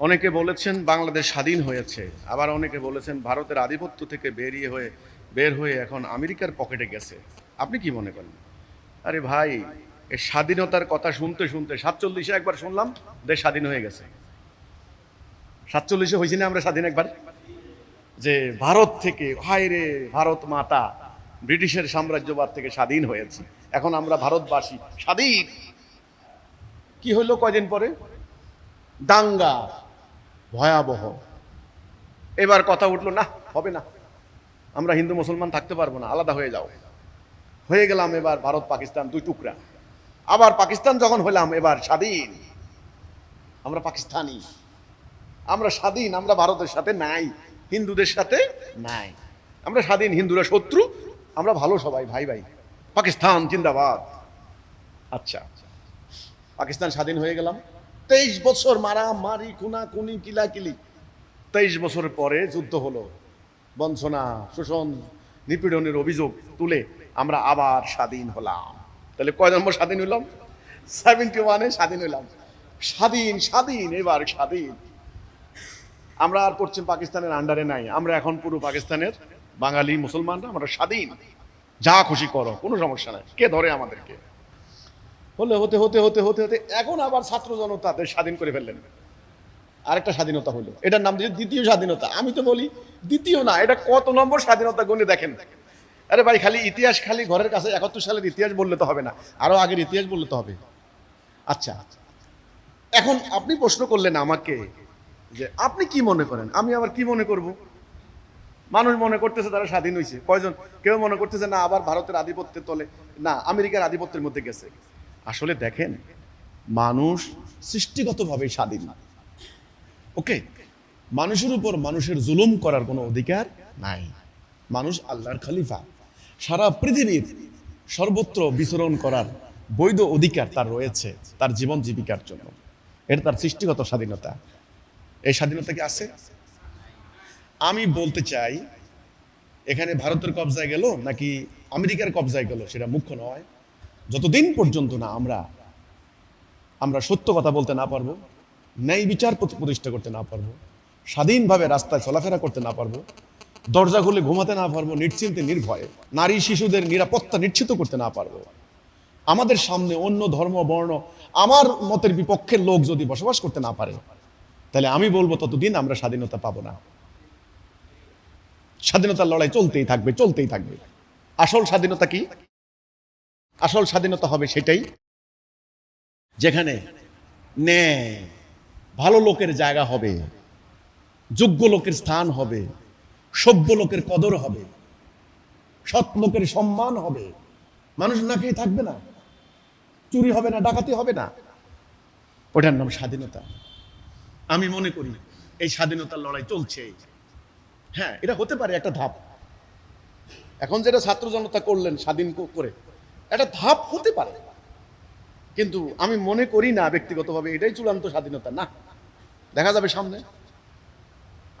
অনেকে বলেছেন বাংলাদেশ স্বাধীন হয়েছে, আবার অনেকে বলেছেন ভারতের আধিপত্য থেকে বেরিয়ে হয়ে, বের হয়ে এখন আমেরিকার পকেটে গেছে। আপনি কি মনে করেন? আরে ভাই, এই স্বাধীনতার কথা শুনতে শুনতে সাতচল্লিশে একবার শুনলাম, দেশ স্বাধীন হয়ে গেছে। সাতচল্লিশে হয়েছি না আমরা স্বাধীন একবার? যে ভারত থেকে, হায় রে, ভারত মাতা, ব্রিটিশের সাম্রাজ্যবাদ থেকে স্বাধীন হয়েছে। এখন আমরা ভারতবাসী, স্বাধীন। কি হইল কয়দিন পরে? দাঙ্গা। ভয়াবহ। এবার কথা উঠল, না, হবে না। আমরা হিন্দু, মুসলমান থাকতে পারব না, আলাদা হয়ে যাও। হয়ে গেলাম এবার ভারত, পাকিস্তান দুই টুকরা। আবার পাকিস্তান যখন হলাম এবার স্বাধীন। আমরা পাকিস্তানি। আমরা স্বাধীন, আমরা ভারতের সাথে নাই, হিন্দুদের সাথে নাই। আমরা স্বাধীন, হিন্দুরা শত্রু, আমরা ভালো সবাই, ভাই ভাই। পাকিস্তান, জিন্দাবাদ। আচ্ছা পাকিস্তান স্বাধীন হয়ে গেলাম। তেইশ বছর মারা মারি খুনা খুনি কিলাকিলি। তেইশ বছর পরে যুদ্ধ হলো। বঞ্চনা, শোষণ, নিপীড়নের অভিযোগ তুলে আমরা আবার স্বাধীন হলাম। তাহলে কয় নম্বর স্বাধীন হইলাম সেভেন্টি ওয়ানে স্বাধীন হইলাম স্বাধীন স্বাধীন, এবার স্বাধীন। আমরা আর পশ্চিম পাকিস্তানের আন্ডারে নাই। আমরা এখন পুরো পাকিস্তানের বাঙালি মুসলমানরা, আমরা স্বাধীন। যা খুশি করো, কোনো সমস্যা নাই। কে ধরে আমাদেরকে? হলে হতে হতে হতে হতে হতে, এখন আবার ছাত্র জনতাদের স্বাধীন করে ফেললেন। আরেকটা স্বাধীনতা হলো, এটার নাম দিয়েছে দ্বিতীয় স্বাধীনতা। আমি তো বলি, দ্বিতীয় না, এটা কত নম্বর স্বাধীনতা গণে দেখেন? আরে ভাই, খালি ইতিহাস খালি ঘরের কাছে একাত্তর সালের ইতিহাস বললে তো হবে না, আরও আগের ইতিহাস বললে তো হবে। আচ্ছা এখন আপনি প্রশ্ন করলেন আমাকে যে আপনি কি মনে করেন? আমি আবার কি মনে করব? মানুষ মনে করতেছে তারা স্বাধীন হয়েছে কয়জন? কেউ মনে করতেছে না, আবার ভারতের আধিপত্যের তলে না, আমেরিকার আধিপত্যের মধ্যে গেছে। আসলে দেখেন, মানুষ সৃষ্টিগতভাবে স্বাধীন। ওকে? মানুষের উপর মানুষের জুলুম করার কোনো অধিকার নাই। মানুষ আল্লাহর খলিফা। সারা পৃথিবীর সর্বত্র বিচরণ করার বৈধ অধিকার তার রয়েছে, তার জীবন জীবিকার জন্য। এটা তার সৃষ্টিগত স্বাধীনতা। এই স্বাধীনতা কি আছে? আমি বলতে চাই, এখানে ভারতের কবজায় গেল নাকি আমেরিকার কবজায় গেল সেটা মুখ্য নয়। যতদিন পর্যন্ত না আমরা আমরা সত্য কথা বলতে না পারব, ন্যায় বিচার প্রতিষ্ঠা করতে না পারব, স্বাধীনভাবে রাস্তায় চলাফেরা করতে না পারব, দরজা খুলে ঘুমাতে না পারব, নিশ্চিন্তে নির্ভয়ে, নারী শিশুদের নিরাপত্তা নিশ্চিত করতে না পারব, আমাদের সামনে অন্য ধর্ম, বর্ণ, আমার মতের বিপক্ষের লোক যদি বসবাস করতে না পারে, তাহলে আমি বলব ততদিন আমরা স্বাধীনতা পাবো না। স্বাধীনতার লড়াই চলতেই থাকবে চলতেই থাকবে। আসল স্বাধীনতা কি? আসল স্বাধীনতা হবে সেটাই। যেখানে ন্যায়, ভালো লোকের জায়গা হবে, যোগ্য লোকের স্থান হবে, সভ্য লোকের কদর হবে, সৎ লোকের সম্মান হবে। মানুষ না খেয়ে থাকবে না, চুরি হবে না, ডাকাতি হবে না। ওটার নাম স্বাধীনতা। আমি মনে করি এই স্বাধীনতার লড়াই চলছে। হ্যাঁ এটা হতে পারে একটা ধাপ। এখন যেটা ছাত্র জনতা করলেন স্বাধীন করে একটা ধাপ হতে পারে। কিন্তু আমি মনে করি না ব্যক্তিগতভাবে এটাই চূড়ান্ত স্বাধীনতা। না, দেখা যাবে সামনে।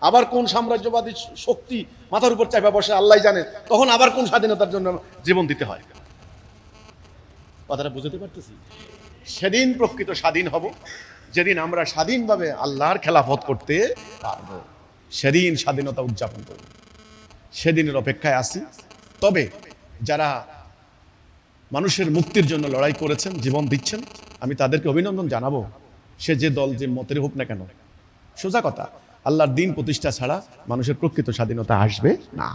আবার কোন সাম্রাজ্যবাদী শক্তি মাথার উপর চাপা বসে আল্লাহ জানে, তখন আবার কোন স্বাধীনতার জন্য জীবন দিতে হয়। কথাটা বুঝতে পারতেছি? সেদিন প্রকৃত স্বাধীন হব, যেদিন আমরা স্বাধীনভাবে আল্লাহর খেলাফত করতে পারব। সেদিন স্বাধীনতা উদযাপন করব। সেদিনের অপেক্ষায় আছি। তবে যারা মানুষের মুক্তির জন্য লড়াই করেছেন, জীবন দিচ্ছেন। আমি তাদেরকে অভিনন্দন জানাব। সে যে দল যে মতের হোক না কেন, সোজা কথা, আল্লাহর দিন প্রতিষ্ঠা ছাড়া মানুষের প্রকৃত স্বাধীনতা আসবে না।